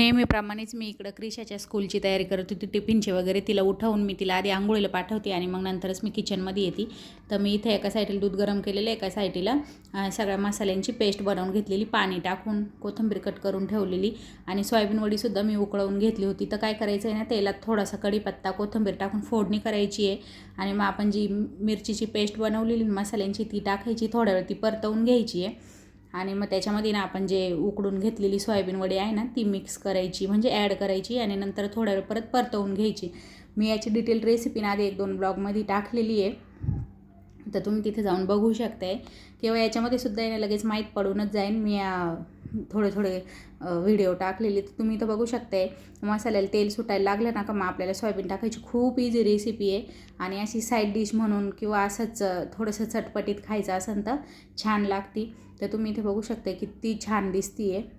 नेहमीप्रमाणेच मी इकडं क्रिशाच्या स्कूलची तयारी करत होती टिफिनची वगैरे तिला उठवून मी तिला आधी आंघोळीला पाठवते आणि मग नंतरच मी किचनमध्ये येते. तर मी इथे एका साईडला दूध गरम केलेलं एका साईडला सगळ्या मसाल्यांची पेस्ट बनवून घेतलेली पाणी टाकून कोथिंबीर कट करून ठेवलेली आणि सोयाबीन वडीसुद्धा मी उकळवून घेतली होती. तर काय करायचं आहे ना तेलात थोडासा कढीपत्ता कोथिंबीर टाकून फोडणी करायची आहे आणि मग आपण जी मिरचीची पेस्ट बनवलेली मसाल्यांची ती टाकायची थोड्या वेळ ती परतवून घ्यायची आहे. आणि मग त्याच्यामध्ये ना आपण जे उकडून घेतलेली सोयाबीन वडी आहे ना ती मिक्स करायची म्हणजे ॲड करायची आणि नंतर थोड्या वेळ परत परतवून घ्यायची. मी याची डिटेल रेसिपी ना आधी एक दोन ब्लॉगमध्ये टाकलेली आहे. तर तुम्ही तिथे जाऊन बघू शकताय. किंवा याच्यामध्ये सुद्धा येणं लगेच माहीत पडूनच जाईन. मी थोडे थोडे व्हिडिओ टाकलेले. तर तुम्ही तर बघू शकताय. मसाल्याला तेल सुटायला लागलं ना का मग आपल्याला सोयाबीन टाकायची खूप इझी रेसिपी आहे. आणि अशी साईड डिश म्हणून किंवा असंच थोडंसं चटपटीत खायचं असेल तर छान लागती. तर तुम्ही इथे बघू शकता किती छान दिसती आहे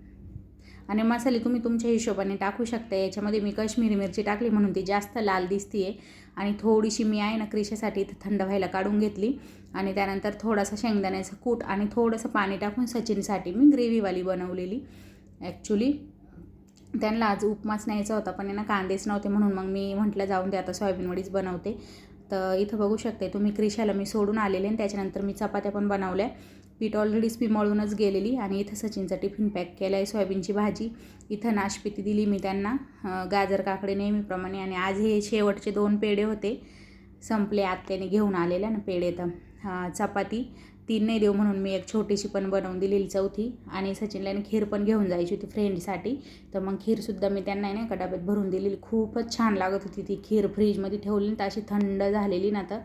आणि मसाले तुम्ही तुमच्या हिशोबाने टाकू शकता याच्यामध्ये मी काश्मीरी मिरची टाकली म्हणून ती जास्त लाल दिसती आहे आणि थोडीशी मी आहे ना क्रिशासाठी इथं थंड व्हायला काढून घेतली. आणि त्यानंतर थोडासा शेंगदाण्याचं कूट आणि थोडंसं पाणी टाकून सचिनसाठी मी ग्रेव्हीवाली बनवलेली ॲक्च्युली त्यांना आज उपमास न्यायचा होता पण यांना कांदेच नव्हते म्हणून मग मी म्हटलं जाऊन ते आता सोयाबीन वडीच बनवते. तर इथं बघू शकते तुम्ही क्रिशाला मी सोडून आलेले आणि त्याच्यानंतर मी चपात्या पण बनवल्या. पीठ ऑलरेडीच मी मळूनच गेलेली आणि इथं सचिनचा टिफिन पॅक केला आहे सोयाबीनची भाजी. इथं नाशपिती दिली मी त्यांना. गाजर काकडे नेहमीप्रमाणे आणि आज हे शेवटचे दोन पेढे होते. संपले आत्याने घेऊन आलेल्या ना पेढे तर चपाती तीन नाही देऊ म्हणून मी एक छोटीशी पण बनवून दिलेली चौथी आणि सचिनला खीर पण घेऊन जायची होती फ्रेंडसाठी. तर मग खीरसुद्धा मी त्यांना नाही ना डब्यात भरून दिलेली. खूपच छान लागत होती ती खीर फ्रीजमध्ये ठेवली तर अशी थंड झालेली ना तर.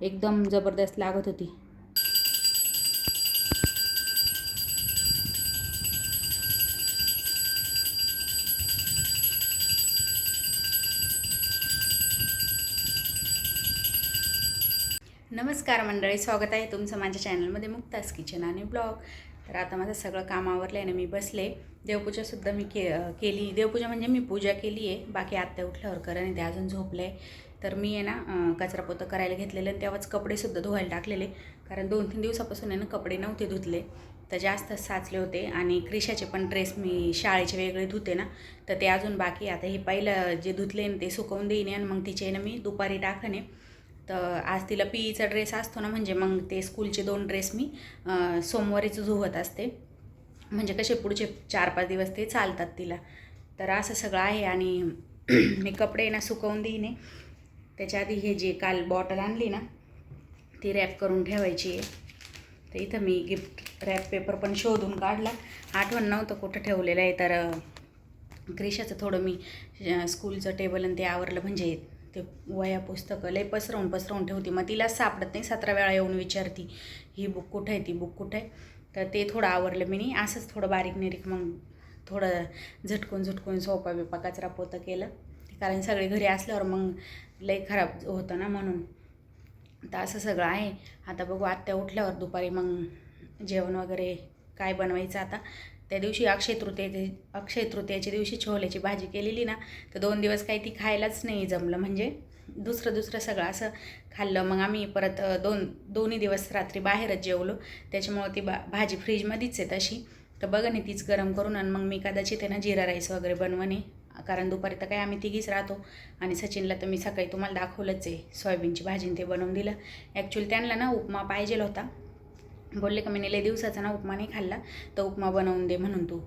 एकदम जबरदस्त लागत होती. नमस्कार मंडळी स्वागत आहे तुमचं माझ्या चॅनलमध्ये मुक्तास किचन आणि ब्लॉग. तर आता माझं सगळं काम आवरलं आहे ना मी बसले. देवपूजासुद्धा मी के केली. देवपूजा म्हणजे मी पूजा केली आहे. बाकी आत्या उठल्यावर कर आणि ते अजून झोपलं आहे तर मी आहे ना कचरापोतं कचरा पोतं करायला घेतलेलं आणि तेव्हाच कपडेसुद्धा धुवायला टाकलेले. कारण दोन तीन दिवसापासून आहे ना कपडे नव्हते धुतले. तर जास्त साचले होते आणि क्रिशाचे पण ड्रेस मी शाळेचे वेगळे धुते ना तर ते अजून बाकी आता हे पहिलं जे धुतले ना ते सुकवून देईन आणि मग तिचे ना मी दुपारी टाकणे. तर आज तिला पीईचा ड्रेस असतो ना म्हणजे मग ते स्कूलचे दोन ड्रेस मी सोमवारीच धुवत असते. म्हणजे कसे पुढचे चार पाच दिवस ते चालतात तिला. तर असं सगळं आहे आणि मी कपडे ना सुकवून देईने. त्याच्या आधी हे जे काल बॉटल आणली ना ती रॅप करून ठेवायची आहे. तर इथं मी गिफ्ट रॅप पेपर पण शोधून काढला. आठवण नव्हतं कुठं ठेवलेलं आहे तर क्रिशाचं थोडं मी स्कूलचं टेबल आणि ते आवरलं. म्हणजे ते वया पुस्तकं लय पसरवून पसरवून ठेवते. मग तिला सापडत नाही सतरा वेळा येऊन विचारती ही बुक कुठं आहे? ती बुक कुठं आहे? तर ते थोडं आवरलं मी नाही. असंच थोडं बारीक निरीक मग थोडं झटकून झटकून सोपा बिपा कचरा पोतं केलं. कारण सगळे घरी असल्यावर मग लय खराब होतं ना म्हणून. तर असं सगळं आहे. आता बघू आत्या उठल्यावर दुपारी मग जेवण वगैरे काय बनवायचं आता? त्या दिवशी अक्षय तृतीये अक्षय तृतीयाच्या दिवशी छोल्याची भाजी केलेली ना तर दोन दिवस काही ती खायलाच नाही जमलं. म्हणजे दुसरं दुसरं सगळं असं खाल्लं. मग आम्ही परत दोन दोन्ही दिवस रात्री बाहेरच जेवलो. त्याच्यामुळं ती बा भाजी फ्रीजमध्येच आहे तशी. तर बघा नाही तीच गरम करून आणि मग मी कदाचित आहे ना जिरा राईस वगैरे बनवणे. कारण दुपारी तर काय आम्ही तिघीच राहतो. आणि सचिनला तर मी सकाळी तुम्हाला दाखवलंच आहे. सोयाबीनची भाजी आणि ते बनवून दिलं. ॲक्च्युली त्यांना ना उपमा पाहिजेल होता. बोलले का मी लय दिवसाचा ना उपमा नाही खाल्ला तर उपमा बनवून दे म्हणून तू.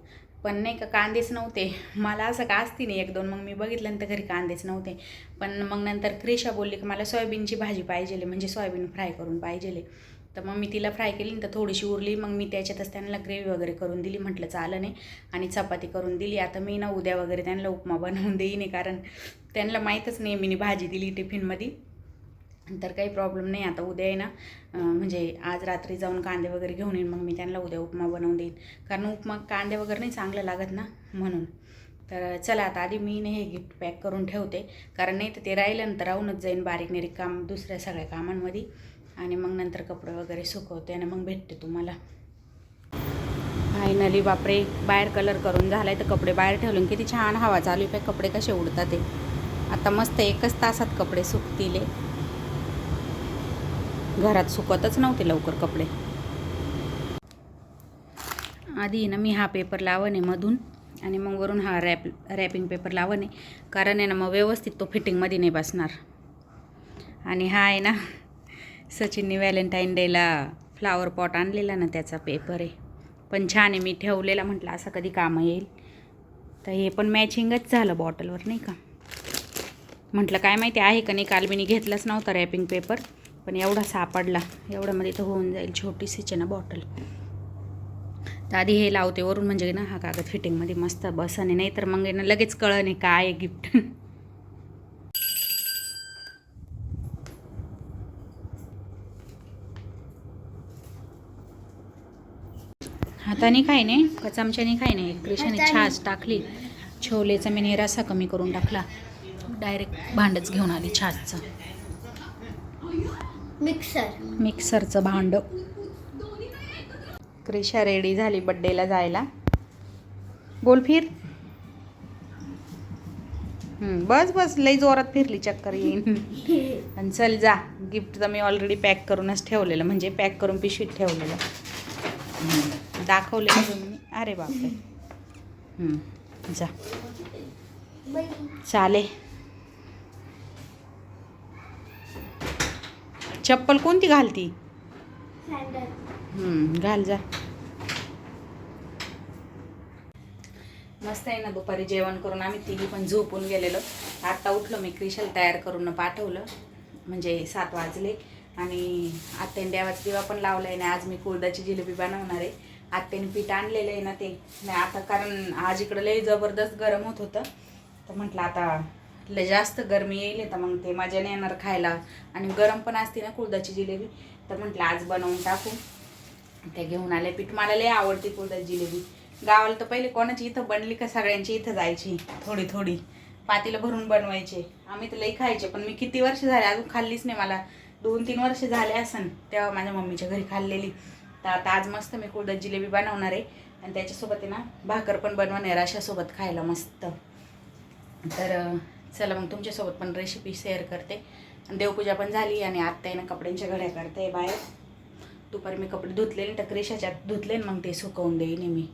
पण नाही का कांदेच नव्हते. मला असं का असती नाही एक दोन मग मी बघितल्यानंतर घरी कांदेच नव्हते. पण मग नंतर क्रिशा बोलली की मला सोयाबीनची भाजी पाहिजेले म्हणजे सोयाबीन फ्राय करून पाहिजेले. तर मग मी तिला फ्राय केली तर थोडीशी उरली. मग मी त्याच्यातच त्यांना ग्रेव्ही वगैरे करून दिली. म्हटलं चालं नाही. आणि चपाती करून दिली. आता मी ना उद्या वगैरे त्यांना उपमा बनवून देईन कारण त्यांना माहीतच नाही मी भाजी दिली टिफिनमध्ये. तर काही प्रॉब्लेम नाही. आता उद्या आहे ना म्हणजे आज रात्री जाऊन कांदे वगैरे घेऊन येईन मग मी त्यांना उद्या उपमा बनवून देईन. कारण उपमा कांदे वगैरे नाही चांगलं लागत ना म्हणून. तर चला आता आधी मी ना हे गिफ्ट पॅक करून ठेवते. कारण नाही तर ते राहिलं नंतर राहूनच जाईन बारीक निरीक काम दुसऱ्या सगळ्या कामांमध्ये. आणि मग नंतर कपडे वगैरे सुकवते आणि मग भेटते तुम्हाला. फायनली बापरे बाहेर कलर करून झालाय तर कपडे बाहेर ठेवले. किती छान हवा चालू आहे. कपडे कसे उडतात ते. आता मस्त एकच तासात कपडे सुकतील घरात सुकतच नव्हते लवकर कपडे. आधी ना मी हा पेपर लावणे मधून आणि मग वरून हा रॅप रॅपिंग पेपर लावणे. कारण आहे ना मग व्यवस्थित तो फिटिंगमध्ये नाही बसणार. आणि हा आहे ना सचिनने व्हॅलेंटाईन डेला फ्लावर पॉट आणलेला ना त्याचा पेपर आहे. पण छान आहे मी ठेवलेला म्हटलं असं कधी कामं येईल. तर हे पण मॅचिंगच झालं बॉटलवर नाही का? म्हटलं काय माहिती आहे का नाही काल मी घेतलाच नव्हता रॅपिंग पेपर. पण एवढा सापडला एवढ्यामध्ये तर होऊन जाईल. छोटीशीच आहे ना बॉटल तर आधी हे लावते वरून म्हणजे ना हा कागद फिटिंगमध्ये मस्त बसने नाही तर मग ना लगेच कळण काय आहे गिफ्ट हाताने खाय नाही का चमच्याने खाय नाही. क्रिशाने छास टाकली. छोलेचा मी रसा कमी करून टाकला. डायरेक्ट भांडच घेऊन आली छासचं. मिक्सर. मिक्सरचं भांड. क्रिशा रेडी झाली बड्डेला जायला. बोल फिर. हम्म, बस बस लई जोरात फिरली चक्कर येईन. आणि चल जा गिफ्ट तर मी ऑलरेडी पॅक करूनच ठेवलेलं म्हणजे पॅक करून पिशवीत ठेवलेलं. हम्म, दाखवलेलं तुम्ही. अरे बापरे. हम्म, जा. चाले चप्पल कोणती घालती? हम्म, घाल जा. मस्त आहे ना दुपारी जेवण करून आम्ही तिघी पण झोपून गेलेलो. आता उठलो मी क्रिशल तयार करून पाठवलं. म्हणजे सात वाजले आणि आत्याने देवाचा दिवा पण लावला आहे ना आज मी कुळदाची जिलेबी बनवणार आहे. आत्याने पीठ आणलेलं आहे ना ते. नाही आता कारण आज इकडं लई जबरदस्त गरम होत होतं. तर म्हटलं आता लय जास्त गरमी येईल तर मग ते मजा नाही येणार खायला. आणि गरम पण असते ना कुळदाची जिलेबी तर म्हटलं आज बनवून टाकू. ते घेऊन आले पीठ. मला लय आवडते कुळदाची जिलेबी. गावाला तर पहिले कोणाची इथं बनली का सगळ्यांची इथं जायची थोडी थोडी पातीला भरून बनवायचे. आम्ही तर लई खायचे पण मी किती वर्ष झाले अजून खाल्लीच नाही मला. दोन तीन वर्ष झाले असन तेव्हा माझ्या मम्मीच्या घरी खाल्लेली. तर आता आज मस्त मी कुळदाची जिलेबी बनवणार आहे. आणि त्याच्यासोबत आहे ना भाकर पण बनवणार अशासोबत खायला मस्त. तर चला मग तुमच्यासोबत पण रेसिपी शेअर करते. देवपूजा पण झाली आणि आत्ता आहे ना कपड्यांच्या घड्या करते बाहेर. दुपारी मी कपडे धुतले तर क्रेशाच्यात धुतले मग ते सुकवून देईन मी.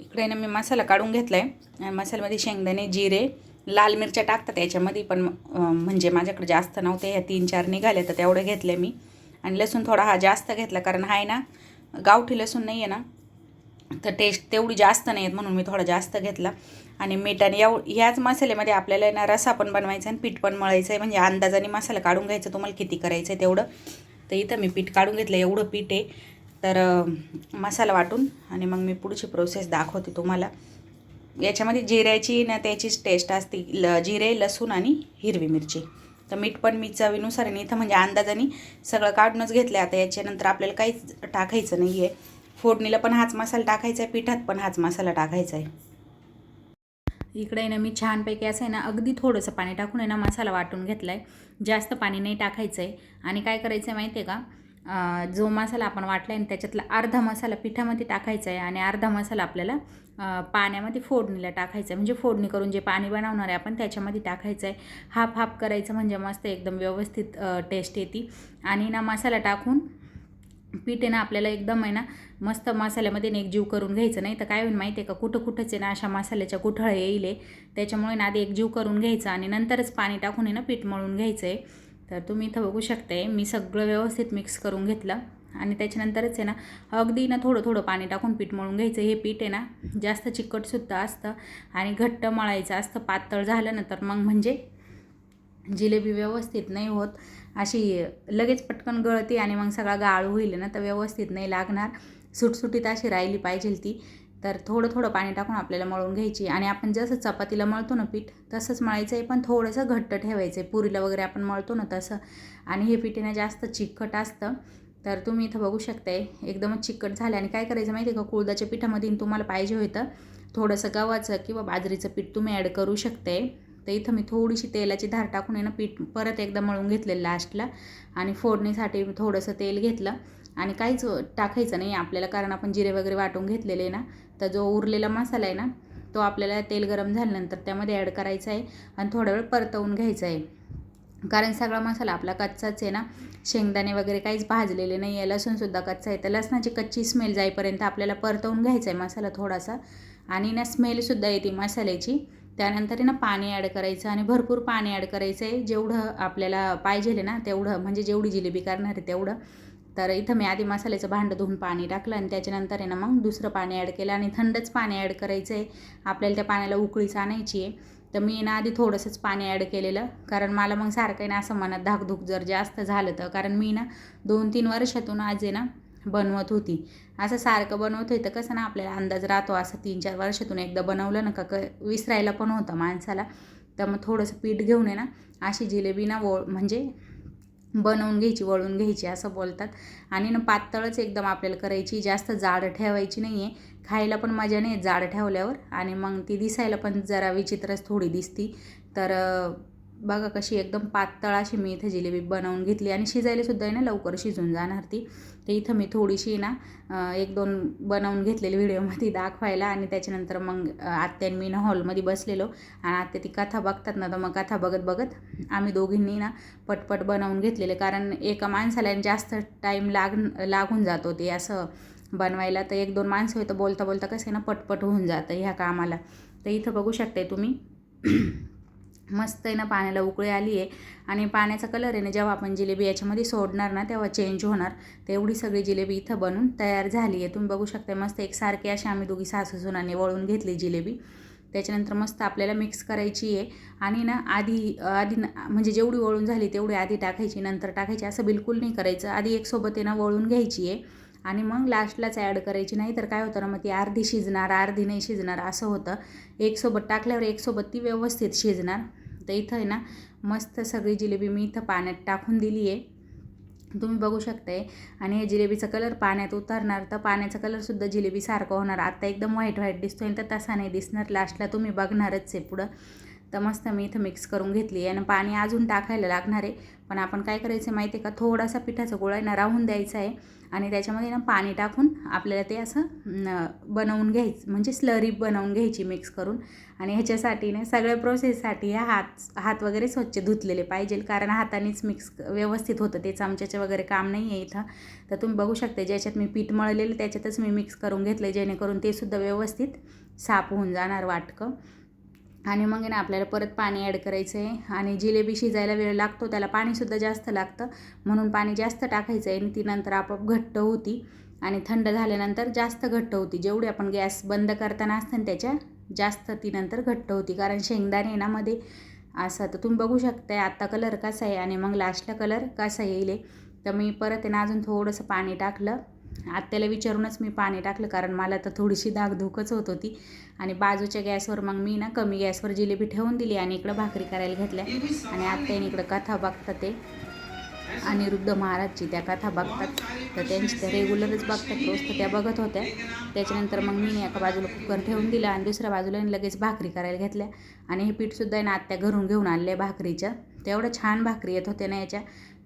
इकडे ना मी मसाला काढून घेतला आहे आणि मसाल्यामध्ये शेंगदाणे जिरे लाल मिरच्या टाकतात याच्यामध्ये पण म्हणजे माझ्याकडे जास्त नव्हते. ह्या तीन चार निघाले तर तेवढे घेतले मी. आणि लसूण थोडा हा जास्त घेतला कारण हा आहे ना गावठी लसूण नाही आहे ना. तर टेस्ट तेवढी जास्त नाही आहेत म्हणून मी थोडा जास्त घेतला. आणि मीठ आणि याव ह्याच मसाल्यामध्ये आपल्याला आहे ना रसा पण बनवायचा आहे आणि पीठ पण मळायचं आहे. म्हणजे अंदाजाने मसाला काढून घ्यायचा तुम्हाला किती करायचं आहे तेवढं. तर इथं मी पीठ काढून घेतलं एवढं पीठ आहे. तर मसाला वाटून आणि मग मी पुढची प्रोसेस दाखवते तुम्हाला. याच्यामध्ये जिऱ्याची ना त्याचीच टेस्ट असते ल जिरे लसूण आणि हिरवी मिरची. तर मीठ पण मी चवीनुसार आणि इथं म्हणजे अंदाजाने सगळं काढूनच घेतलं आता याच्यानंतर आपल्याला काहीच टाकायचं नाही आहे फोडणीला पण हाच मसाला टाकायचा आहे पिठात पण हाच मसाला टाकायचा आहे इकडे ना मी छानपैकी असं आहे ना अगदी थोडंसं पाणी टाकून आहे ना मसाला वाटून घेतला आहे जास्त पाणी नाही टाकायचं आहे आणि काय करायचं आहे माहिती आहे का जो मसाला आपण वाटला आहे ना त्याच्यातला अर्धा मसाला पिठामध्ये टाकायचा आहे आणि अर्धा मसाला आपल्याला पाण्यामध्ये फोडणीला टाकायचं आहे म्हणजे फोडणी करून जे पाणी बनवणार आहे आपण त्याच्यामध्ये टाकायचं आहे हाफ हाफ करायचं म्हणजे मस्त एकदम व्यवस्थित टेस्ट येते. आणि ना मसाला टाकून पीठ आहे ना आपल्याला एकदम आहे ना मस्त मसाल्यामध्ये एकजीव करून घ्यायचं. नाही तर काय होईल माहिती आहे का? कुठं कुठंच आहे ना अशा मसाल्याच्या गुठळ्या येईल आहे. त्याच्यामुळे ना आधी एकजीव करून घ्यायचं आणि नंतरच पाणी टाकून आहे ना पीठ मळून घ्यायचं आहे तर तुम्ही इथं बघू शकताय. मी सगळं व्यवस्थित मिक्स करून घेतलं. आणि त्याच्यानंतरच आहे ना अगदी ना थोडं थोडं पाणी टाकून पीठ मळून घ्यायचं. हे पीठ आहे ना जास्त चिकटसुद्धा असतं आणि घट्ट मळायचं असतं. पातळ झालं ना तर मग म्हणजे जिलेबी व्यवस्थित नाही होत. अशी लगेच पटकन गळती आणि मग सगळा गाळ होईल ना तर व्यवस्थित नाही लागणार. सुटसुटीत अशी राहिली पाहिजे ती. तर थोडं थोडं पाणी टाकून आपल्याला मळून घ्यायची. आणि आपण जसं चपातीला मळतो ना पीठ तसंच मळायचं आहे पण थोडंसं घट्ट ठेवायचं आहे पुरीला वगैरे आपण मळतो ना तसं. आणि हे पीठ आहे ना जास्त चिकट असतं. तर तुम्ही इथं बघू शकताय एकदमच चिकट झालं आणि काय करायचं माहिती आहे का? कुळदाच्या पिठामध्ये तुम्हाला पाहिजे होतं थोडंसं गव्हाचं किंवा बाजरीचं पीठ तुम्ही ॲड करू शकताय. तर इथं मी थोडीशी तेलाची धार टाकून आहे ना पीठ परत एकदा मळून घेतलेलं लास्टला आणि फोडणीसाठी थोडंसं तेल घेतलं. आणि काहीच टाकायचं नाही आपल्याला कारण आपण जिरे वगैरे वाटून घेतलेले आहे ना तर जो उरलेला मसाला आहे ना तो आपल्याला तेल गरम झाल्यानंतर त्यामध्ये ॲड करायचा आहे. आणि थोडा वेळ परतवून घ्यायचा आहे. कारण सगळा मसाला आपला कच्चाच आहे ना. शेंगदाणे वगैरे काहीच भाजलेले नाही आहे. लसूणसुद्धा कच्चा आहे. तर लसणाची कच्ची स्मेल जाईपर्यंत आपल्याला परतवून घ्यायचा आहे मसाला थोडासा. आणि ना स्मेलसुद्धा येते मसाल्याची. त्यानंतर आहे ना पाणी ॲड करायचं आणि भरपूर पाणी ॲड करायचं आहे जेवढं आपल्याला पाहिजे ना तेवढं. म्हणजे जेवढी जिलेबी करणार आहे तेवढं. तर इथं मी आधी मसाल्याचं भांडं धुवून पाणी टाकलं आणि त्याच्यानंतर आहे ना मग दुसरं पाणी ॲड केलं आणि थंडच पाणी ॲड करायचं आहे. आपल्याला त्या पाण्याला उकळीच आणायची आहे. तर मी ना आधी थोडंसंच पाणी ॲड केलेलं कारण मला मग सारखं ना असं मनात धाकधूक जर जास्त झालं तर. कारण मी ना दोन तीन वर्षातून आज आहे ना बनवत होती. असं सारखं बनवत होतं कसं ना आपल्याला अंदाज राहतो असं तीन चार वर्षातून एकदा बनवलं ना का क विसरायला पण होतं माणसाला. तर मग थोडंसं पीठ घेऊन आहे ना अशी जिलेबी ना वो म्हणजे बनवून घ्यायची वळून घ्यायची असं बोलतात. आणि ना पातळच एकदम आपल्याला करायची जास्त जाड ठेवायची नाही आहे खायला पण मजा नाही जाड ठेवल्यावर. आणि मग ती दिसायला पण जरा विचित्रच थोडी दिसती. तर बघा कशी एकदम पातळ अशी मी इथं जिलेबी बनवून घेतली आणि शिजायलासुद्धा आहे ना लवकर शिजून जाणार ती. तर इथं मी थोडीशी ना एक दोन बनवून घेतलेली व्हिडिओमध्ये दाखवायला आणि त्याच्यानंतर मग आत्यान मी ना हॉलमध्ये बसलेलो. आणि आत्या ती कथा बघतात ना तर मग कथा बघत बघत आम्ही दोघींनी ना पटपट बनवून घेतलेले. कारण एका माणसाला जास्त टाईम लाग लागून जातो ते असं बनवायला. तर एक दोन माणसं होतं बोलता बोलता कसं आहे ना पटपट होऊन जातं ह्या कामाला. तर इथं बघू शकते तुम्ही. मस्त आहे ना पाण्याला उकळी आली आहे. आणि पाण्याचा कलर आहे ना जेव्हा आपण जिलेबी याच्यामध्ये सोडणार ना तेव्हा चेंज होणार. तर एवढी सगळी जिलेबी इथं बनून तयार झाली आहे. तुम्ही बघू शकता मस्त एकसारखी अशी आम्ही दोघी सासू सुनाने वळून घेतली जिलेबी. त्याच्यानंतर मस्त आपल्याला मिक्स करायची आहे. आणि ना आधी आधी म्हणजे जेवढी वळून झाली तेवढी आधी टाकायची नंतर टाकायची असं बिलकुल नाही करायचं. आधी एक सोबत आहे ना वळून घ्यायची आहे. आणि मग लास्टलाच ॲड करायची. नाही तर काय होतं ना मग ती अर्धी शिजणार अर्धी नाही शिजणार असं होतं. एकसोबत टाकल्यावर एकसोबत ती व्यवस्थित शिजणार. तर इथं आहे ना मस्त सगळी जिलेबी मी इथं पाण्यात टाकून दिली आहे. तुम्ही बघू शकताय. आणि हे जिलेबीचा कलर पाण्यात उतरणार तर पाण्याचा कलरसुद्धा जिलेबीसारखं होणार. आता एकदम व्हाईट व्हाईट दिसतो आहे तर तसा नाही दिसणार. लास्टला तुम्ही बघणारच आहे पुढं. तर मस्त मी इथं मिक्स करून घेतली आणि पाणी अजून टाकायला लागणार आहे. पण आपण काय करायचं माहिती आहे का? थोडासा पिठाचा गोळा ना राहून द्यायचा आहे. आणि त्याच्यामध्ये ना पाणी टाकून आपल्याला ते असं बनवून घ्यायचं म्हणजे स्लरी बनवून घ्यायची मिक्स करून. आणि ह्याच्यासाठी ना सगळ्या प्रोसेससाठी हात हात वगैरे स्वच्छ धुतलेले पाहिजे. कारण हातानेच मिक्स व्यवस्थित होतं. ते चमच्याचं वगैरे काम नाही आहे इथं. तर तुम्ही बघू शकता ज्याच्यात मी पीठ मळलेलं त्याच्यातच मी मिक्स करून घेतलं जेणेकरून ते सुद्धा व्यवस्थित साफ होऊन जाणार वाटकं. आणि मग ना आपल्याला परत पाणी ॲड करायचं आहे आणि जिलेबी शिजायला वेळ लागतो त्याला पाणीसुद्धा जास्त लागतं. म्हणून पाणी जास्त टाकायचं आहे आणि ती नंतर आपोआप घट्ट होती. आणि थंड झाल्यानंतर जास्त घट्ट होती. जेवढी आपण गॅस बंद करताना असतं त्याच्या जास्त ती नंतर घट्ट होती. कारण शेंगदाणे ना मध्ये असं तर तुम्ही बघू शकताय आत्ता कलर कसा आहे आणि मग लास्टला कलर कसा येईल तर मी परत ना अजून थोडंसं पाणी टाकलं. आत्याला विचारूनच मी पाणी टाकलं कारण मला तर थोडीशी दागधुकच होत होती. आणि बाजूच्या गॅसवर मग मी ना कमी गॅसवर जिलेबी ठेवून दिली आणि इकडं भाकरी करायला घेतल्या. आणि आत्याने इकडं कथा बघतात ते. अनिरुद्ध महाराजची त्या कथा बघतात. तर त्यांची त्या रेग्युलरच बघतात रोज तर त्या बघत होत्या. त्याच्यानंतर मग मी एका बाजूला कुकर ठेवून दिला आणि दुसऱ्या बाजूला लगेच भाकरी करायला घेतल्या. आणि हे पीठसुद्धा आहे ना आत्या घरून घेऊन आणले भाकरीच्या तेवढं छान भाकरी येत होते ना याच्या.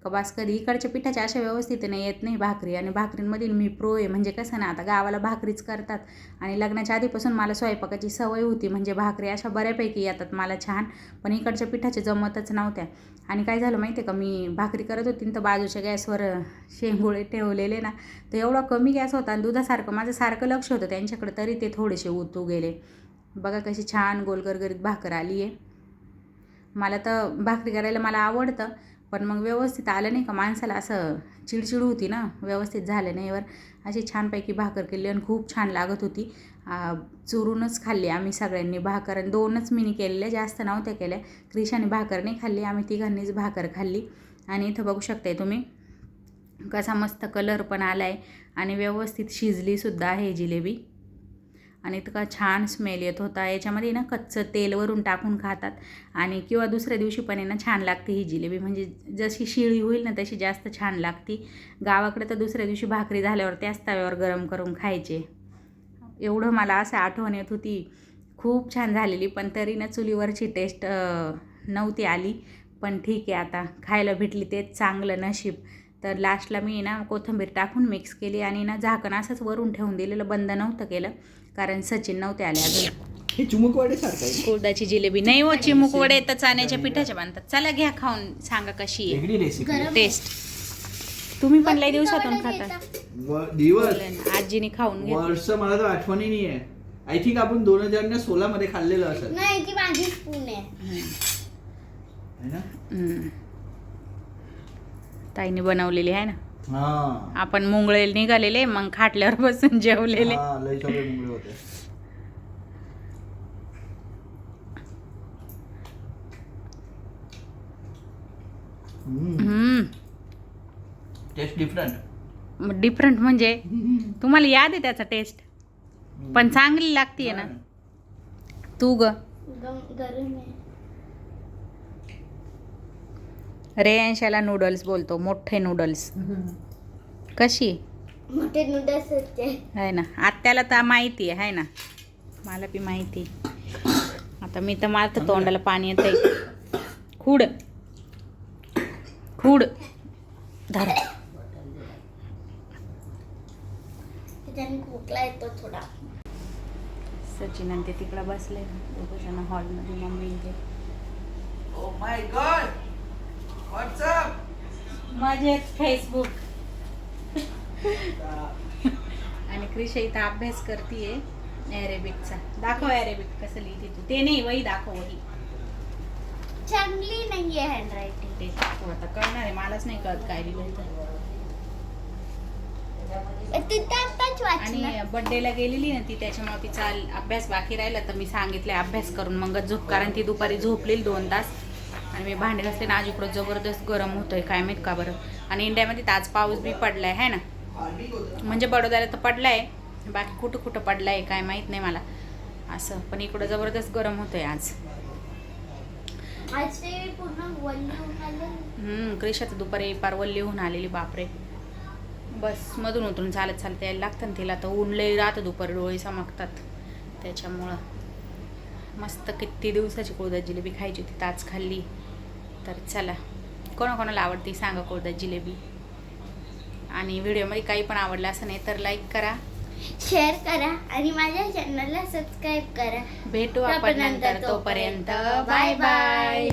का बास कधी इकडच्या पिठाच्या अशा व्यवस्थितीने येत नाही भाकरी. आणि भाकरींमधील मी प्रो आहे म्हणजे कसं ना आता गावाला भाकरीच करतात. आणि लग्नाच्या आधीपासून मला स्वयंपाकाची सवय होती म्हणजे भाकरी अशा बऱ्यापैकी येतात मला छान पण इकडच्या पिठाच्या जमतच नव्हत्या. आणि काय झालं माहिती आहे का मी भाकरी करत होती तर बाजूच्या गॅसवर शेंगोळे ठेवलेले ना तर एवढा कमी गॅस होता आणि दुधासारखं माझं सारखं लक्ष होतं त्यांच्याकडे तरी ते थोडेसे उतू गेले. बघा कशी छान गोलगरगरीत भाकर आली आहे मला तर भाकरी करायला मला आवडतं पण मग व्यवस्थित आलं नाही का? माणसाला असं चिडचिड होती ना? व्यवस्थित झालं नाही वर अशी छानपैकी भाकर केली आणि खूप छान लागत होती. चुरूनच खाल्ली आम्ही सगळ्यांनी भाकर आणि दोनच मिनी केलेल्या जास्त नव्हत्या केल्या. क्रिशाने भाकर नाही खाल्ली आम्ही तिघांनीच भाकर खाल्ली. आणि इथं बघू शकताय तुम्ही कसा मस्त कलर पण आला आहे आणि व्यवस्थित शिजलीसुद्धा आहे जिलेबी. आणि इतका छान स्मेल येत होता. याच्यामध्ये ना कच्चं तेलवरून टाकून खातात. आणि किंवा दुसऱ्या दिवशी पण आहे ना छान लागते ही जिलेबी. म्हणजे जशी शिळी होईल ना तशी जास्त छान लागती. गावाकडे तर दुसऱ्या दिवशी भाकरी झाल्यावर त्याच तव्यावर गरम करून खायचे. एवढं मला असं आठवण येत होती. खूप छान झालेली. पण तरी ना चुलीवरची टेस्ट नव्हती आली. पण ठीक आहे आता. खायला भेटली तेच चांगलं नशीब. तर लास्टला मी ना कोथिंबीर टाकून मिक्स केली आणि ना झाकण असंच वरून ठेवून दिलेलं बंद नव्हतं केलं. कारण सचिन नव्हते आले अजून. हे चुमुकवाडे सारखं जिलेबी नाही हो चिमुक वडे तर चाण्याच्या पिठाच्या बांधतात चला घ्या खाऊन सांगा कशी आहे. वेगळी रेसिपी टेस्ट तुम्ही पण लई दिवसातून खाता. दिवस. आजीने खाऊन घ्या वर्ष मला तर आठवणी नाही आहे. आय थिंक आपण दोन हजार ने सोळा मध्ये खाल्लेलं असेल. नाही ती माझी स्पून आहे. है ना? हम्म. ताईने बनवलेली आहे ना? हा. आपण मुंगळे निघालेले मग खाटल्यावर बसून जेवलेले. हा, लय सगळे मुंगळे होते. टेस्ट डिफरंट डिफरंट म्हणजे? तुम्हाला याद आहे त्याचा टेस्ट पण चांगली लागतीये ना? तू ग. गरम आहे. रेयांशाला नूडल्स बोलतो मोठे नूडल्स कशी? मोठे नूडल्स आहे ना. आत्याला तर माहिती आहे ना. मला बी माहिती आता मी तर मला तर तोंडाला पाणी येतंय. खूड. खूड. धर. येतो थोडा. सचिन आणि ते तिकडं बसले. दोघं हॉलमध्ये मम्मी मजेत फेसबुक आणि क्रिशा इथं अभ्यास करतीये अरेबिकचा दाखव अरेबिक कसं लिहिते तू. ते नाही वही दाखव वही. चांगली नाहीये हँडरायटिंग ते दाखव आता. कळणार आहे. मलाच नाही कळत काय लिहिलं तर. तिथे आताच आणि वाचलं बड्डेला गेलेली ना ती त्याच्यामुळे तिचा अभ्यास बाकी राहिला तर मी सांगितले अभ्यास करून मग झोप. कारण ती दुपारी झोपलेली दोन तास. आणि मी भांडे घासले ना आज इकडं जबरदस्त गरम होतोय काय माहीत का बरं. आणि इंडियामध्ये तर आज पाऊस बी पडलाय है ना? म्हणजे बडोद्याला तर पडलाय बाकी कुठं कुठं पडलाय काय माहीत नाही मला. असं पण इकडं जबरदस्त गरम होतोय आज. आज ते हम्म क्रिशा तर दुपारी पार वल्ली होऊन आलेली बापरे. बस मधून उतरून चालत चालत यायला लागतं ना तिला तर ऊन लई राहतं दुपारी डोळे चमकतात. त्याच्यामुळं. मस्त किती दिवसाची कोळदात जिलेबी खायची होती ताच खाल्ली. तर चला कोणाकोणाला आवडते सांगा कोळदात जिलेबी. आणि व्हिडिओमध्ये काही पण आवडलं असं नाही तर लाईक करा. शेअर करा आणि माझ्या चॅनलला सबस्क्राईब करा. भेटू आपण नंतर तोपर्यंत. Bye bye